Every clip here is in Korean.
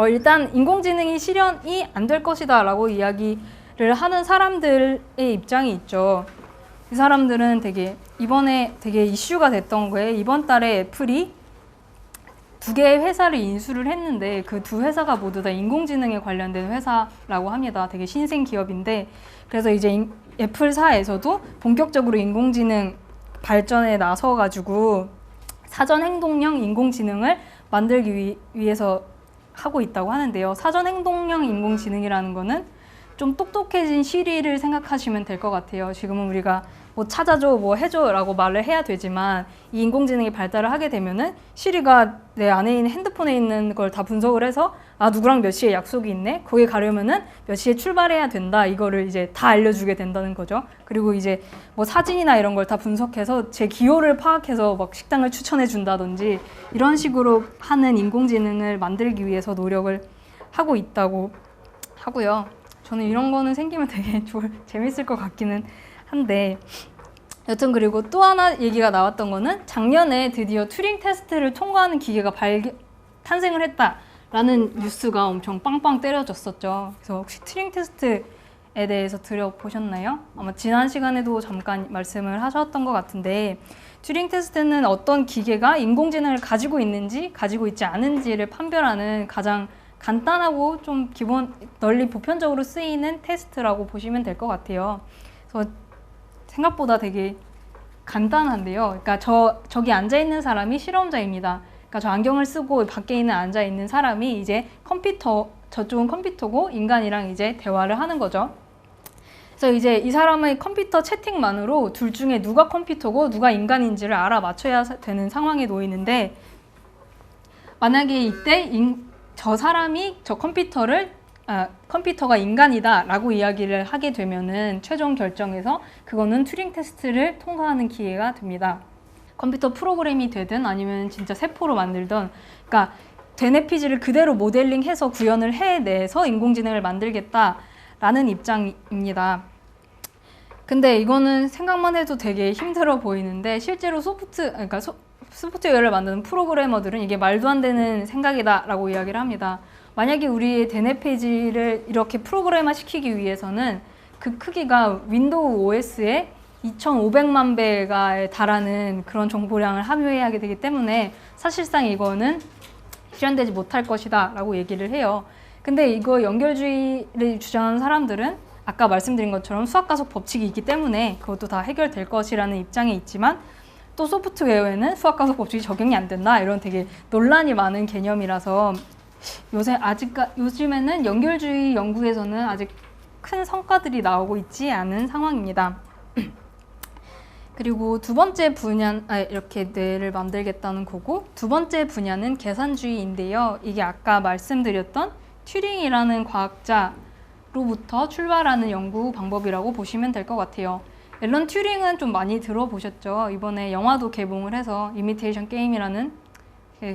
어, 일단 인공지능이 실현이 안 될 것이다 라고 이야기를 하는 사람들의 입장이 있죠. 이 사람들은 되게 이번에 되게 이슈가 됐던 거에 이번 달에 애플이 두 개의 회사를 인수를 했는데 그 두 회사가 모두 다 인공지능에 관련된 회사라고 합니다. 되게 신생 기업인데 그래서 이제 인- 애플사에서도 본격적으로 인공지능 발전에 나서 가지고 사전 행동형 인공지능을 만들기 위, 위해서 하고 있다고 하는데요. 사전 행동형 인공지능이라는 거는 좀 똑똑해진 시리를 생각하시면 될 것 같아요. 지금은 우리가 뭐 찾아줘, 뭐 해줘라고 말을 해야 되지만 이 인공지능이 발달을 하게 되면은 시리가 내 안에 있는 핸드폰에 있는 걸 다 분석을 해서 아 누구랑 몇 시에 약속이 있네, 거기 가려면은 몇 시에 출발해야 된다 이거를 이제 다 알려주게 된다는 거죠. 그리고 이제 뭐 사진이나 이런 걸 다 분석해서 제 기호를 파악해서 막 식당을 추천해 준다든지 이런 식으로 하는 인공지능을 만들기 위해서 노력을 하고 있다고 하고요. 저는 이런 거는 생기면 되게 좋을, 재밌을 것 같기는 한데 여튼 그리고 또 하나 얘기가 나왔던 거는 작년에 드디어 튜링 테스트를 통과하는 기계가 발견, 탄생을 했다라는 뉴스가 엄청 빵빵 때려졌었죠. 그래서 혹시 튜링 테스트에 대해서 들어보셨나요? 아마 지난 시간에도 잠깐 말씀을 하셨던 것 같은데 튜링 테스트는 어떤 기계가 인공지능을 가지고 있는지 가지고 있지 않은지를 판별하는 가장 간단하고 좀 기본 널리 보편적으로 쓰이는 테스트라고 보시면 될 것 같아요. 그래서 생각보다 되게 간단한데요. 그러니까 저 저기 앉아 있는 사람이 실험자입니다. 그러니까 저 안경을 쓰고 밖에 있는 앉아 있는 사람이 이제 컴퓨터 저쪽은 컴퓨터고 인간이랑 이제 대화를 하는 거죠. 그래서 이제 이 사람의 컴퓨터 채팅만으로 둘 중에 누가 컴퓨터고 누가 인간인지를 알아맞혀야 사- 되는 상황에 놓이는데 만약에 이때 인, 저 사람이 저 컴퓨터를 아, 컴퓨터가 인간이다라고 이야기를 하게 되면은 최종 결정에서 그거는 튜링 테스트를 통과하는 기회가 됩니다. 컴퓨터 프로그램이 되든 아니면 진짜 세포로 만들든 그러니까 되뇌피지를 그대로 모델링해서 구현을 해내서 인공지능을 만들겠다라는 입장입니다. 근데 이거는 생각만 해도 되게 힘들어 보이는데 실제로 소프트 그러니까 소, 소프트웨어를 만드는 프로그래머들은 이게 말도 안 되는 생각이다라고 이야기를 합니다. 만약에 우리의 대뇌 페이지를 이렇게 프로그래머 시키기 위해서는 그 크기가 윈도우 OS의 2,500만 배가 달하는 그런 정보량을 함유해야 하게 되기 때문에 사실상 이거는 실현되지 못할 것이다 라고 얘기를 해요. 근데 이거 연결주의를 주장하는 사람들은 아까 말씀드린 것처럼 수학 가속 법칙이 있기 때문에 그것도 다 해결될 것이라는 입장에 있지만 또 소프트웨어에는 수학 가속 법칙이 적용이 안 된다 이런 되게 논란이 많은 개념이라서 요새 아직 요즘에는 연결주의 연구에서는 아직 큰 성과들이 나오고 있지 않은 상황입니다. 그리고 두 번째 분야 아, 이렇게 뇌를 만들겠다는 거고 두 번째 분야는 계산주의인데요. 이게 아까 말씀드렸던 튜링이라는 과학자로부터 출발하는 연구 방법이라고 보시면 될 것 같아요. 앨런 튜링은 좀 많이 들어보셨죠? 이번에 영화도 개봉을 해서 이미테이션 게임이라는 그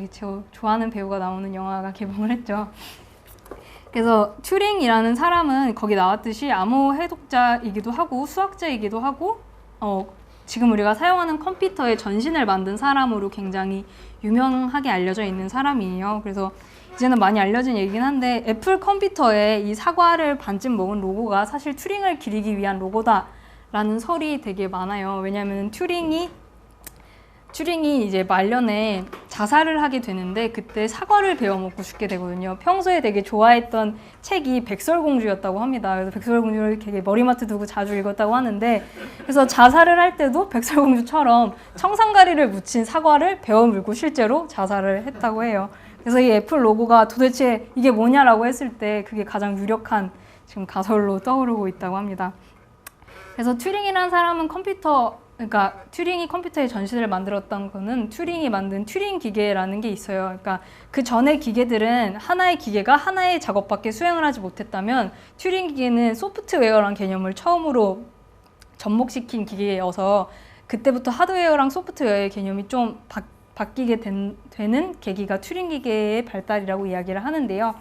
저 좋아하는 배우가 나오는 영화가 개봉을 했죠. 그래서 튜링이라는 사람은 거기 나왔듯이 암호 해독자이기도 하고 수학자이기도 하고 어, 지금 우리가 사용하는 컴퓨터의 전신을 만든 사람으로 굉장히 유명하게 알려져 있는 사람이에요. 그래서 이제는 많이 알려진 얘기긴 한데 애플 컴퓨터에 이 사과를 반쯤 먹은 로고가 사실 튜링을 기리기 위한 로고다라는 설이 되게 많아요. 왜냐하면 튜링이 튜링이 이제 말년에 자살을 하게 되는데 그때 사과를 베어 먹고 죽게 되거든요. 평소에 되게 좋아했던 책이 백설공주였다고 합니다. 그래서 백설공주를 되게 머리맡에 두고 자주 읽었다고 하는데 그래서 자살을 할 때도 백설공주처럼 청산가리를 묻힌 사과를 베어 물고 실제로 자살을 했다고 해요. 그래서 이 애플 로고가 도대체 이게 뭐냐라고 했을 때 그게 가장 유력한 지금 가설로 떠오르고 있다고 합니다. 그래서 튜링이라는 사람은 컴퓨터 그러니까 튜링이 컴퓨터의 전신을 만들었던 거는 튜링이 만든 튜링 기계라는 게 있어요. 그러니까 그 전에 기계들은 하나의 기계가 하나의 작업밖에 수행을 하지 못했다면 튜링 기계는 소프트웨어란 개념을 처음으로 접목시킨 기계여서 그때부터 하드웨어랑 소프트웨어의 개념이 좀 바, 바뀌게 된, 되는 계기가 튜링 기계의 발달이라고 이야기를 하는데요.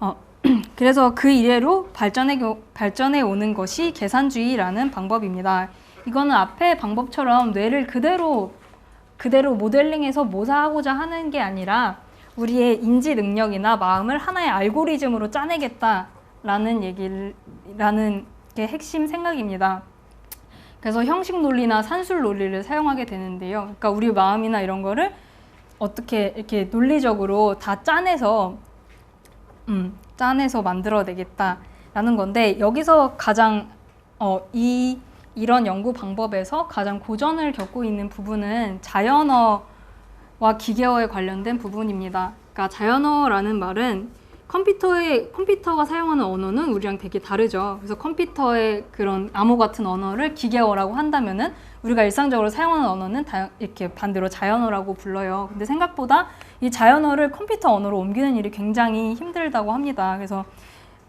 어, 그래서 그 이래로 발전해, 교- 발전해 오는 것이 계산주의라는 방법입니다. 이거는 앞의 방법처럼 뇌를 그대로 그대로 모델링해서 모사하고자 하는 게 아니라 우리의 인지 능력이나 마음을 하나의 알고리즘으로 짜내겠다라는 얘기를 라는 게 핵심 생각입니다. 그래서 형식 논리나 산술 논리를 사용하게 되는데요. 그러니까 우리 마음이나 이런 거를 어떻게 이렇게 논리적으로 다 짜내서 음, 짜내서 만들어내겠다라는 건데 여기서 가장 어, 이 이런 연구 방법에서 가장 고전을 겪고 있는 부분은 자연어와 기계어에 관련된 부분입니다. 그러니까 자연어라는 말은 컴퓨터의 컴퓨터가 사용하는 언어는 우리랑 되게 다르죠. 그래서 컴퓨터의 그런 암호 같은 언어를 기계어라고 한다면은 우리가 일상적으로 사용하는 언어는 다 이렇게 반대로 자연어라고 불러요. 근데 생각보다 이 자연어를 컴퓨터 언어로 옮기는 일이 굉장히 힘들다고 합니다. 그래서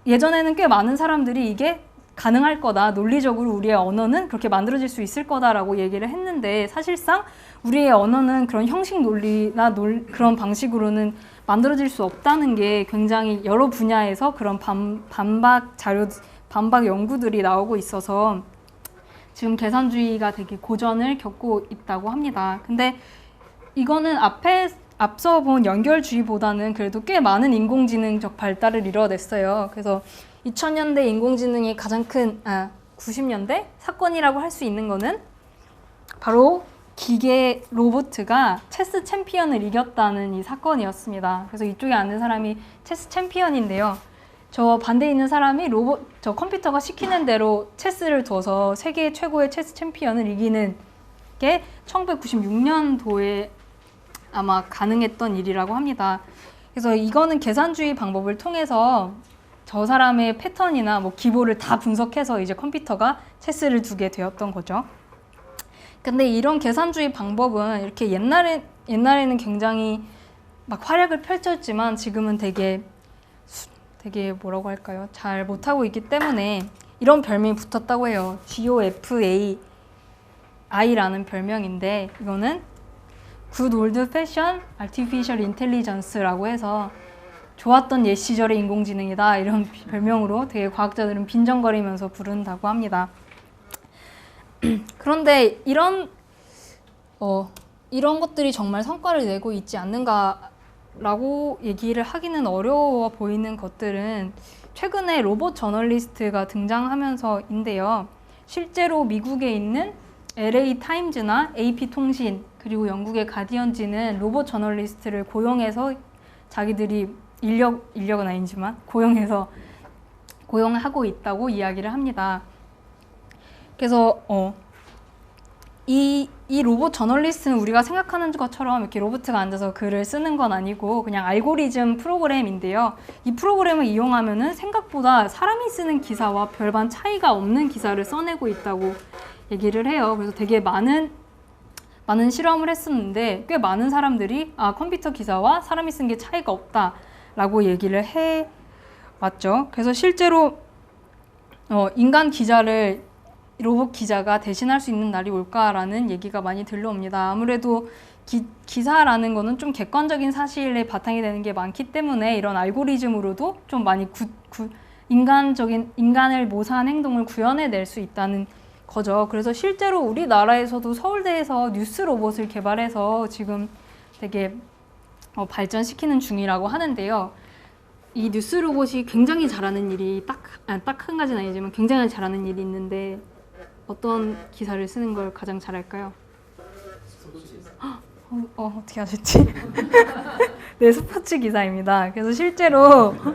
예전에는 꽤 많은 사람들이 이게 가능할 거다. 논리적으로 우리의 언어는 그렇게 만들어질 수 있을 거다라고 얘기를 했는데 사실상 우리의 언어는 그런 형식 논리나 논, 그런 방식으로는 만들어질 수 없다는 게 굉장히 여러 분야에서 그런 반, 반박 자료, 반박 연구들이 나오고 있어서 지금 계산주의가 되게 고전을 겪고 있다고 합니다. 근데 이거는 앞에 앞서 본 연결주의보다는 그래도 꽤 많은 인공지능적 발달을 이뤄냈어요. 그래서 2000년대 인공지능의 가장 큰, 아, 90년대 사건이라고 할 수 있는 거는 바로 기계 로보트가 체스 챔피언을 이겼다는 이 사건이었습니다. 그래서 이쪽에 앉은 사람이 체스 챔피언인데요. 저 반대에 있는 사람이 로봇, 저 컴퓨터가 시키는 대로 체스를 둬서 세계 최고의 체스 챔피언을 이기는 게 1996년도에 아마 가능했던 일이라고 합니다. 그래서 이거는 계산주의 방법을 통해서 저 사람의 패턴이나 뭐 기보를 다 분석해서 이제 컴퓨터가 체스를 두게 되었던 거죠. 근데 이런 계산주의 방법은 이렇게 옛날에 옛날에는 굉장히 막 활약을 펼쳤지만 지금은 되게 수- 되게 뭐라고 할까요? 잘 못하고 있기 때문에 이런 별명이 붙었다고 해요. GOFA I라는 별명인데 이거는 Good Old Fashioned Artificial Intelligence라고 해서 좋았던 옛 시절의 인공지능이다 이런 별명으로 되게 과학자들은 빈정거리면서 부른다고 합니다. 그런데 이런 어, 이런 것들이 정말 성과를 내고 있지 않는가라고 얘기를 하기는 어려워 보이는 것들은 최근에 로봇 저널리스트가 등장하면서인데요. 실제로 미국에 있는 LA 타임즈나 AP 통신 그리고 영국의 가디언지는 로봇 저널리스트를 고용해서 자기들이 인력 인력은 아니지만 고용해서 고용하고 있다고 이야기를 합니다. 그래서 어, 이, 이 로봇 저널리스트는 우리가 생각하는 것처럼 이렇게 로봇가 앉아서 글을 쓰는 건 아니고 그냥 알고리즘 프로그램인데요. 이 프로그램을 이용하면은 생각보다 사람이 쓰는 기사와 별반 차이가 없는 기사를 써내고 있다고 얘기를 해요. 그래서 되게 많은 많은 실험을 했었는데 꽤 많은 사람들이 아 컴퓨터 기사와 사람이 쓴 게 차이가 없다 라고 얘기를 해 왔죠. 그래서 실제로 어, 인간 기자를 로봇 기자가 대신할 수 있는 날이 올까라는 얘기가 많이 들려옵니다. 아무래도 기, 기사라는 거는 좀 객관적인 사실에 바탕이 되는 게 많기 때문에 이런 알고리즘으로도 좀 많이 구, 구, 인간적인 인간을 모사한 행동을 구현해낼 수 있다는 거죠. 그래서 실제로 우리나라에서도 서울대에서 뉴스 로봇을 개발해서 지금 되게 어, 발전시키는 중이라고 하는데요. 이 뉴스 로봇이 굉장히 잘하는 일이 딱딱 한 가지는 아니지만 굉장히 잘하는 일이 있는데 어떤 기사를 쓰는 걸 가장 잘할까요? 어, 어 어 떻게 아셨지? 네 스포츠 기사입니다. 그래서 실제로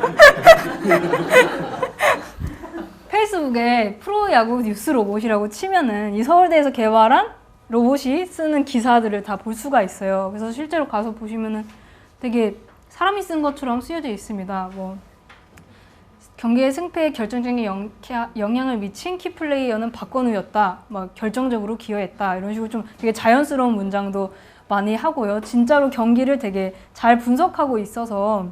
페이스북에 프로야구 뉴스 로봇이라고 치면은 이 서울대에서 개발한 로봇이 쓰는 기사들을 다 볼 수가 있어요. 그래서 실제로 가서 보시면은 되게 사람이 쓴 것처럼 쓰여져 있습니다. 뭐 경기의 승패에 결정적인 영, 영향을 미친 키플레이어는 박건우였다. 막 결정적으로 기여했다. 이런 식으로 좀 되게 자연스러운 문장도 많이 하고요. 진짜로 경기를 되게 잘 분석하고 있어서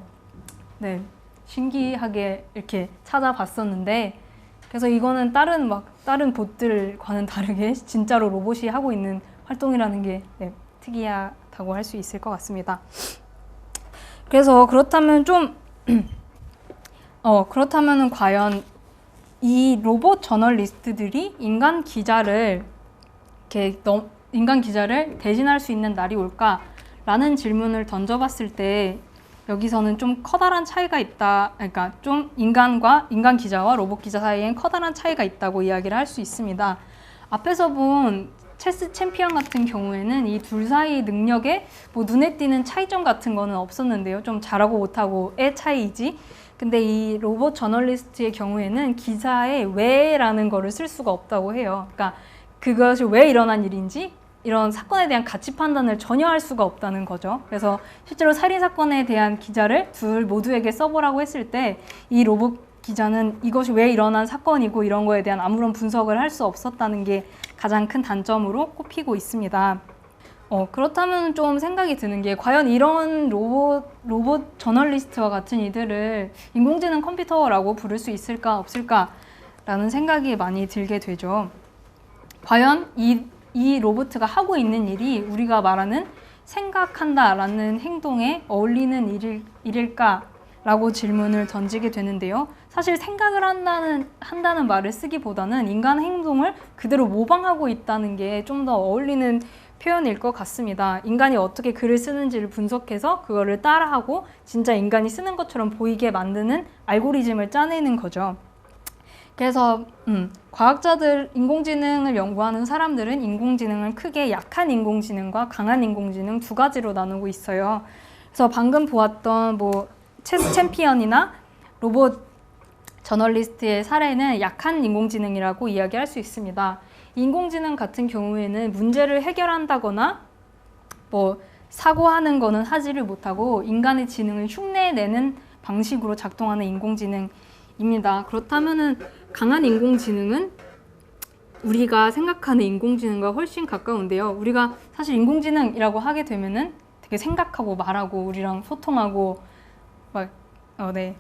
네 신기하게 이렇게 찾아봤었는데 그래서 이거는 다른 막 다른 곳들과는 다르게 진짜로 로봇이 하고 있는 활동이라는 게 네, 특이하다고 할 수 있을 것 같습니다. 그래서 그렇다면 좀 어, 그렇다면은 과연 이 로봇 저널리스트들이 인간 기자를 이렇게 넘, 인간 기자를 대신할 수 있는 날이 올까라는 질문을 던져봤을 때 여기서는 좀 커다란 차이가 있다. 그러니까 좀 인간과 인간 기자와 로봇 기자 사이엔 커다란 차이가 있다고 이야기를 할 수 있습니다. 앞에서 본 체스 챔피언 같은 경우에는 이 둘 사이 능력에 뭐 눈에 띄는 차이점 같은 거는 없었는데요. 좀 잘하고 못하고의 차이이지. 근데 이 로봇 저널리스트의 경우에는 기사에 왜라는 거를 쓸 수가 없다고 해요. 그러니까 그것이 왜 일어난 일인지 이런 사건에 대한 가치 판단을 전혀 할 수가 없다는 거죠. 그래서 실제로 살인 사건에 대한 기자를 둘 모두에게 써보라고 했을 때 이 로봇 기자는 이것이 왜 일어난 사건이고 이런 거에 대한 아무런 분석을 할 수 없었다는 게 가장 큰 단점으로 꼽히고 있습니다. 어, 그렇다면 좀 생각이 드는 게 과연 이런 로봇, 로봇 저널리스트와 같은 이들을 인공지능 컴퓨터라고 부를 수 있을까 없을까라는 생각이 많이 들게 되죠. 과연 이, 이 로봇가 하고 있는 일이 우리가 말하는 생각한다라는 행동에 어울리는 일일, 일일까 라고 질문을 던지게 되는데요. 사실 생각을 한다는, 한다는 말을 쓰기보다는 인간 행동을 그대로 모방하고 있다는 게 좀 더 어울리는 표현일 것 같습니다. 인간이 어떻게 글을 쓰는지를 분석해서 그거를 따라하고 진짜 인간이 쓰는 것처럼 보이게 만드는 알고리즘을 짜내는 거죠. 그래서 음, 과학자들 인공지능을 연구하는 사람들은 인공지능을 크게 약한 인공지능과 강한 인공지능 두 가지로 나누고 있어요. 그래서 방금 보았던 뭐 체스 챔피언이나 로봇 저널리스트의 사례는 약한 인공지능이라고 이야기할 수 있습니다. 인공지능 같은 경우에는 문제를 해결한다거나 뭐 사고하는 거는 하지를 못하고 인간의 지능을 흉내내는 방식으로 작동하는 인공지능입니다. 그렇다면은 강한 인공지능은 우리가 생각하는 인공지능과 훨씬 가까운데요. 우리가 사실 인공지능이라고 하게 되면은 되게 생각하고 말하고 우리랑 소통하고 막 어, 네.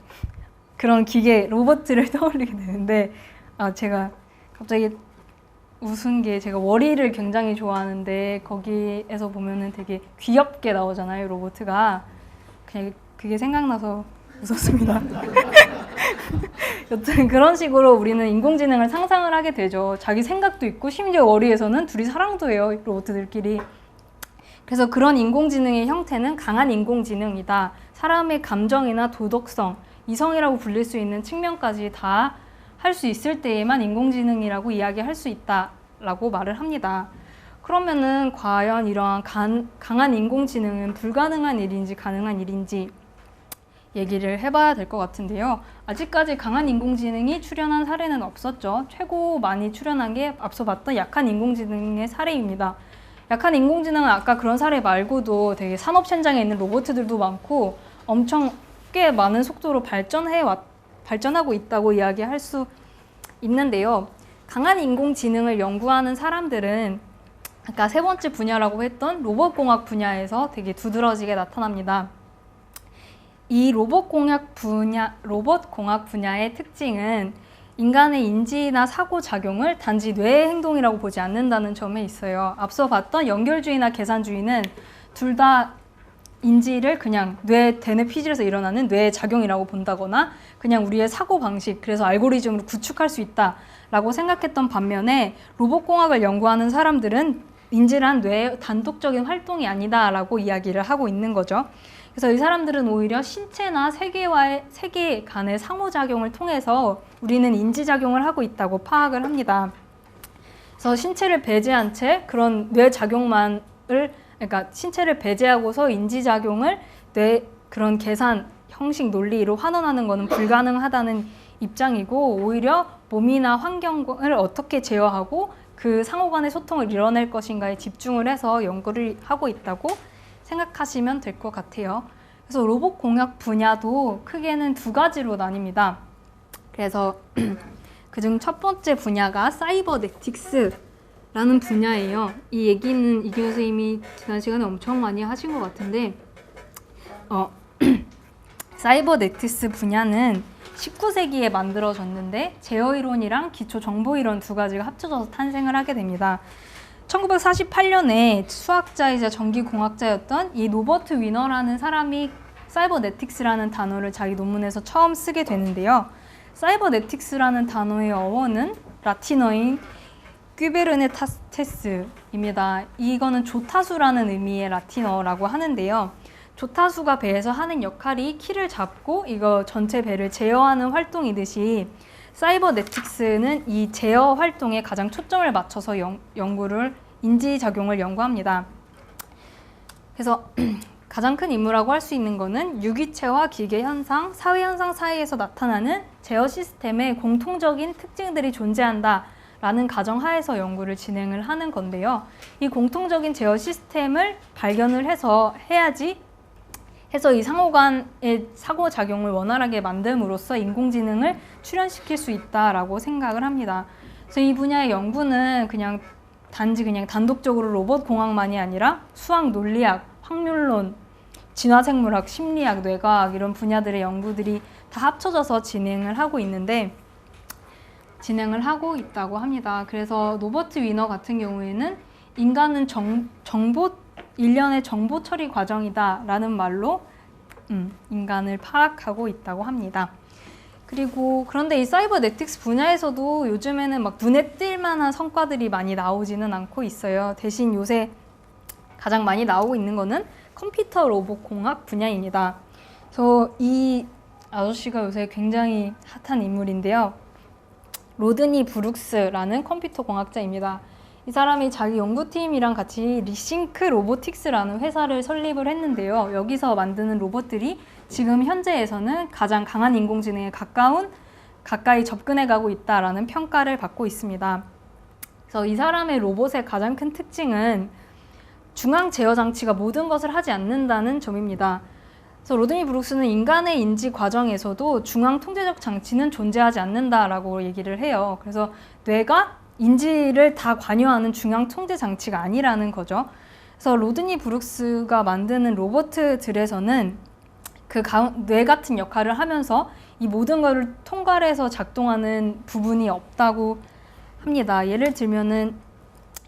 그런 기계 로봇들을 떠올리게 되는데 아 제가 갑자기 웃은 게 제가 월이를 굉장히 좋아하는데 거기에서 보면은 되게 귀엽게 나오잖아요 로봇가 그냥 그게 생각나서 웃었습니다. 여튼 그런 식으로 우리는 인공지능을 상상을 하게 되죠. 자기 생각도 있고 심지어 월이에서는 둘이 사랑도 해요 로봇들끼리. 그래서 그런 인공지능의 형태는 강한 인공지능이다. 사람의 감정이나 도덕성, 이성이라고 불릴 수 있는 측면까지 다 할 수 있을 때에만 인공지능이라고 이야기할 수 있다라고 말을 합니다. 그러면은 과연 이러한 간, 강한 인공지능은 불가능한 일인지 가능한 일인지 얘기를 해봐야 될 것 같은데요. 아직까지 강한 인공지능이 출현한 사례는 없었죠. 최고 많이 출현한 게 앞서 봤던 약한 인공지능의 사례입니다. 약한 인공지능은 아까 그런 사례 말고도 되게 산업 현장에 있는 로봇들도 많고 엄청 꽤 많은 속도로 발전해 왔, 발전하고 있다고 이야기할 수 있는데요. 강한 인공지능을 연구하는 사람들은 아까 세 번째 분야라고 했던 로봇공학 분야에서 되게 두드러지게 나타납니다. 이 로봇공학 분야, 로봇공학 분야의 특징은 인간의 인지나 사고 작용을 단지 뇌의 행동이라고 보지 않는다는 점에 있어요. 앞서 봤던 연결주의나 계산주의는 둘 다 인지를 그냥 뇌 대뇌 피질에서 일어나는 뇌의 작용이라고 본다거나 그냥 우리의 사고 방식 그래서 알고리즘으로 구축할 수 있다라고 생각했던 반면에 로봇 공학을 연구하는 사람들은 인지란 뇌의 단독적인 활동이 아니다라고 이야기를 하고 있는 거죠. 그래서 이 사람들은 오히려 신체나 세계와의 세계 간의 상호작용을 통해서 우리는 인지작용을 하고 있다고 파악을 합니다. 그래서 신체를 배제한 채 그런 뇌 작용만을 그러니까 신체를 배제하고서 인지작용을 뇌 그런 계산 형식 논리로 환원하는 것은 불가능하다는 입장이고 오히려 몸이나 환경을 어떻게 제어하고 그 상호 간의 소통을 이뤄낼 것인가에 집중을 해서 연구를 하고 있다고 생각하시면 될 것 같아요. 그래서 로봇 공학 분야도 크게는 두 가지로 나뉩니다. 그래서 그중 첫 번째 분야가 사이버네틱스 라는 분야예요. 이 얘기는 이기 선생님이 지난 시간에 엄청 많이 하신 것 같은데 어, 사이버네틱스 분야는 19세기에 만들어졌는데 제어 이론이랑 기초 정보 이론 두 가지가 합쳐져서 탄생을 하게 됩니다. 1948년에 수학자이자 전기공학자였던 이 노버트 위너라는 사람이 사이버네틱스라는 단어를 자기 논문에서 처음 쓰게 되는데요. 사이버네틱스라는 단어의 어원은 라틴어인 퀴베르네타테스입니다. 이거는 조타수라는 의미의 라틴어라고 하는데요. 조타수가 배에서 하는 역할이 키를 잡고 이거 전체 배를 제어하는 활동이듯이 사이버네틱스는 이 제어 활동에 가장 초점을 맞춰서 연, 연구를 인지작용을 연구합니다. 그래서 가장 큰 임무라고 할 수 있는 것은 유기체와 기계 현상, 사회 현상 사이에서 나타나는 제어 시스템의 공통적인 특징들이 존재한다 라는 가정하에서 연구를 진행을 하는 건데요. 이 공통적인 제어 시스템을 발견을 해서 해야지 해서 이 상호간의 사고 작용을 원활하게 만듦으로써 인공지능을 출현시킬 수 있다라고 생각을 합니다. 그래서 이 분야의 연구는 그냥 단지 그냥 단독적으로 로봇 공학만이 아니라 수학 논리학, 확률론, 진화생물학, 심리학, 뇌과학 이런 분야들의 연구들이 다 합쳐져서 진행을 하고 있는데 진행을 하고 있다고 합니다. 그래서 노버트 위너 같은 경우에는 인간은 정, 정보 일련의 정보 처리 과정이다 라는 말로 음, 인간을 파악하고 있다고 합니다. 그리고 그런데 이 사이버 네틱스 분야에서도 요즘에는 막 눈에 띌 만한 성과들이 많이 나오지는 않고 있어요. 대신 요새 가장 많이 나오고 있는 거는 컴퓨터 로봇 공학 분야입니다. 그래서 이 아저씨가 요새 굉장히 핫한 인물인데요. 로드니 브룩스라는 컴퓨터 공학자입니다. 이 사람이 자기 연구팀이랑 같이 리싱크 로보틱스라는 회사를 설립을 했는데요. 여기서 만드는 로봇들이 지금 현재에서는 가장 강한 인공지능에 가까운 가까이 접근해 가고 있다라는 평가를 받고 있습니다. 그래서 이 사람의 로봇의 가장 큰 특징은 중앙 제어 장치가 모든 것을 하지 않는다는 점입니다. 그래서 로드니 브룩스는 인간의 인지 과정에서도 중앙 통제적 장치는 존재하지 않는다라고 얘기를 해요. 그래서 뇌가 인지를 다 관여하는 중앙 통제 장치가 아니라는 거죠. 그래서 로드니 브룩스가 만드는 로봇들에서는 그 뇌 같은 역할을 하면서 이 모든 것을 통괄해서 작동하는 부분이 없다고 합니다. 예를 들면은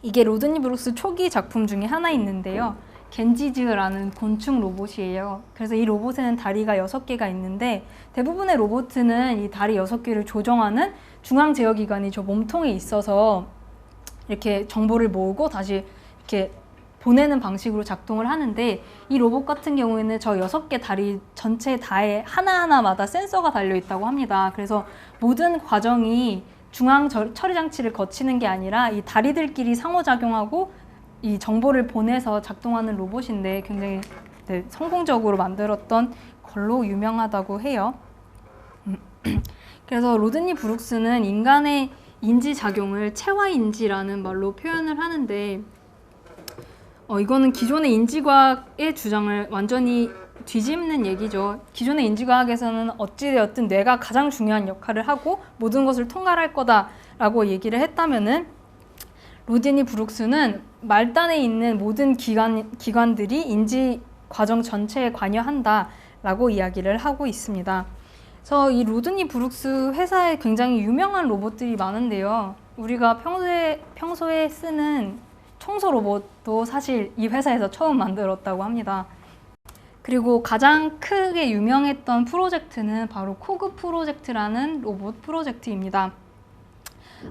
이게 로드니 브룩스 초기 작품 중에 하나 있는데요. 겐지즈라는 곤충 로봇이에요. 그래서 이 로봇에는 다리가 여섯 개가 있는데 대부분의 로봇은 이 다리 여섯 개를 조정하는 중앙 제어 기관이 저 몸통에 있어서 이렇게 정보를 모으고 다시 이렇게 보내는 방식으로 작동을 하는데 이 로봇 같은 경우에는 저 여섯 개 다리 전체 다에 하나하나마다 센서가 달려 있다고 합니다. 그래서 모든 과정이 중앙 처리 장치를 거치는 게 아니라 이 다리들끼리 상호작용하고 이 정보를 보내서 작동하는 로봇인데 굉장히 네, 성공적으로 만들었던 걸로 유명하다고 해요. 그래서 로드니 브룩스는 인간의 인지 작용을 체화 인지라는 말로 표현을 하는데 어, 이거는 기존의 인지과학의 주장을 완전히 뒤집는 얘기죠. 기존의 인지과학에서는 어찌되었든 뇌가 가장 중요한 역할을 하고 모든 것을 통괄할 거다라고 얘기를 했다면은 로디니 브룩스는 말단에 있는 모든 기관, 기관들이 인지 과정 전체에 관여한다라고 이야기를 하고 있습니다. 그래서 이 로드니 브룩스 회사에 굉장히 유명한 로봇들이 많은데요. 우리가 평소에, 평소에 쓰는 청소 로봇도 사실 이 회사에서 처음 만들었다고 합니다. 그리고 가장 크게 유명했던 프로젝트는 바로 코그 프로젝트라는 로봇 프로젝트입니다.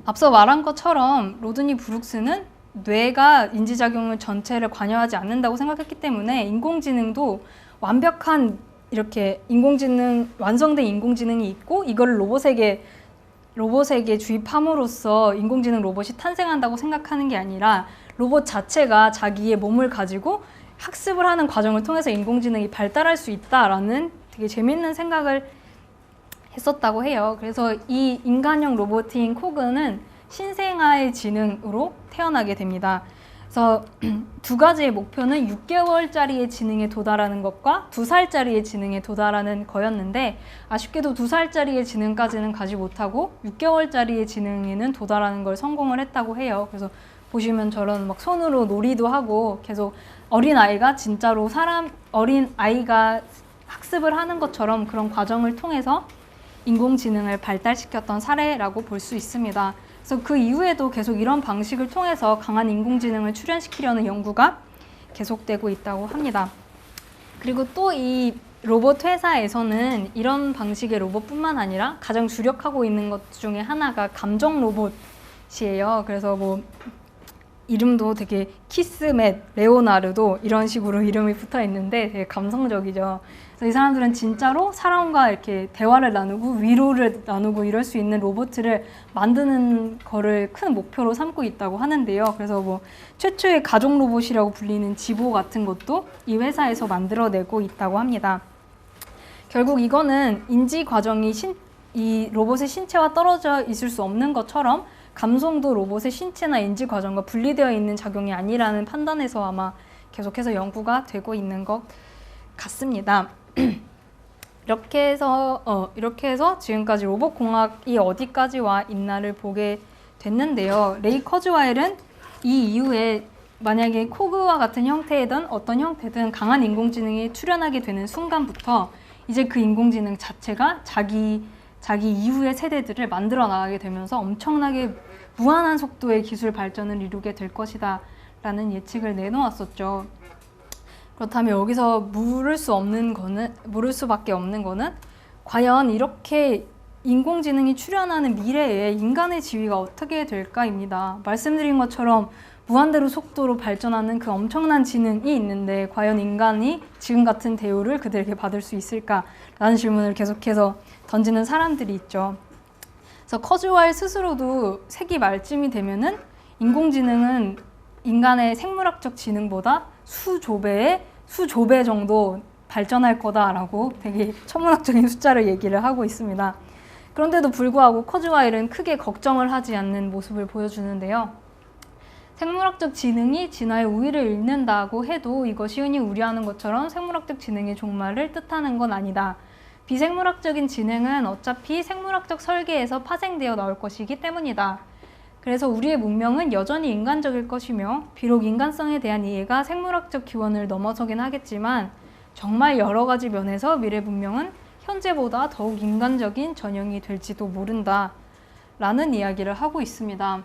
앞서 말한 것처럼 로드니 브룩스는 뇌가 인지작용을 전체를 관여하지 않는다고 생각했기 때문에 인공지능도 완벽한 이렇게 인공지능 완성된 인공지능이 있고 이걸 로봇에게 로봇에게 주입함으로써 인공지능 로봇이 탄생한다고 생각하는 게 아니라 로봇 자체가 자기의 몸을 가지고 학습을 하는 과정을 통해서 인공지능이 발달할 수 있다라는 되게 재밌는 생각을 했었다고 해요. 그래서 이 인간형 로봇인 코그는 신생아의 지능으로 태어나게 됩니다. 그래서 두 가지의 목표는 6개월짜리의 지능에 도달하는 것과 2살짜리의 지능에 도달하는 거였는데 아쉽게도 2살짜리의 지능까지는 가지 못하고 6개월짜리의 지능에는 도달하는 걸 성공을 했다고 해요. 그래서 보시면 저런 막 손으로 놀이도 하고 계속 어린 아이가 진짜로 사람 어린 아이가 학습을 하는 것처럼 그런 과정을 통해서 인공지능을 발달시켰던 사례라고 볼 수 있습니다. 그래서 그 이후에도 계속 이런 방식을 통해서 강한 인공지능을 출현시키려는 연구가 계속되고 있다고 합니다. 그리고 또 이 로봇 회사에서는 이런 방식의 로봇뿐만 아니라 가장 주력하고 있는 것 중에 하나가 감정 로봇이에요. 그래서 뭐 이름도 되게 키스맷, 레오나르도 이런 식으로 이름이 붙어 있는데 되게 감성적이죠. 이 사람들은 진짜로 사람과 이렇게 대화를 나누고 위로를 나누고 이럴 수 있는 로봇을 만드는 거를 큰 목표로 삼고 있다고 하는데요. 그래서 뭐 최초의 가족 로봇이라고 불리는 지보 같은 것도 이 회사에서 만들어내고 있다고 합니다. 결국 이거는 인지 과정이 신, 이 로봇의 신체와 떨어져 있을 수 없는 것처럼 감성도 로봇의 신체나 인지 과정과 분리되어 있는 작용이 아니라는 판단에서 아마 계속해서 연구가 되고 있는 것 같습니다. 이렇게 해서 어, 이렇게 해서 지금까지 로봇 공학이 어디까지 와 있나를 보게 됐는데요. 레이 커즈와일은 이 이후에 만약에 코그와 같은 형태이든 어떤 형태든 강한 인공지능이 출현하게 되는 순간부터 이제 그 인공지능 자체가 자기 자기 이후의 세대들을 만들어 나가게 되면서 엄청나게 무한한 속도의 기술 발전을 이루게 될 것이다 라는 예측을 내놓았었죠. 그렇다면 여기서 물을 수 없는 거는 물을 수밖에 없는 거는 과연 이렇게 인공지능이 출현하는 미래에 인간의 지위가 어떻게 될까입니다. 말씀드린 것처럼 무한대로 속도로 발전하는 그 엄청난 지능이 있는데 과연 인간이 지금 같은 대우를 그들에게 받을 수 있을까라는 질문을 계속해서 던지는 사람들이 있죠. 그래서 커즈와일 스스로도 세기 말쯤이 되면은 인공지능은 인간의 생물학적 지능보다 수조배의 수조배 정도 발전할 거다라고 되게 천문학적인 숫자를 얘기를 하고 있습니다. 그런데도 불구하고 커즈와일은 크게 걱정을 하지 않는 모습을 보여주는데요. 생물학적 지능이 진화의 우위를 잃는다고 해도 이것이 흔히 우려하는 것처럼 생물학적 지능의 종말을 뜻하는 건 아니다. 비생물학적인 지능은 어차피 생물학적 설계에서 파생되어 나올 것이기 때문이다. 그래서 우리의 문명은 여전히 인간적일 것이며 비록 인간성에 대한 이해가 생물학적 기원을 넘어서긴 하겠지만 정말 여러 가지 면에서 미래 문명은 현재보다 더욱 인간적인 전형이 될지도 모른다. 라는 이야기를 하고 있습니다.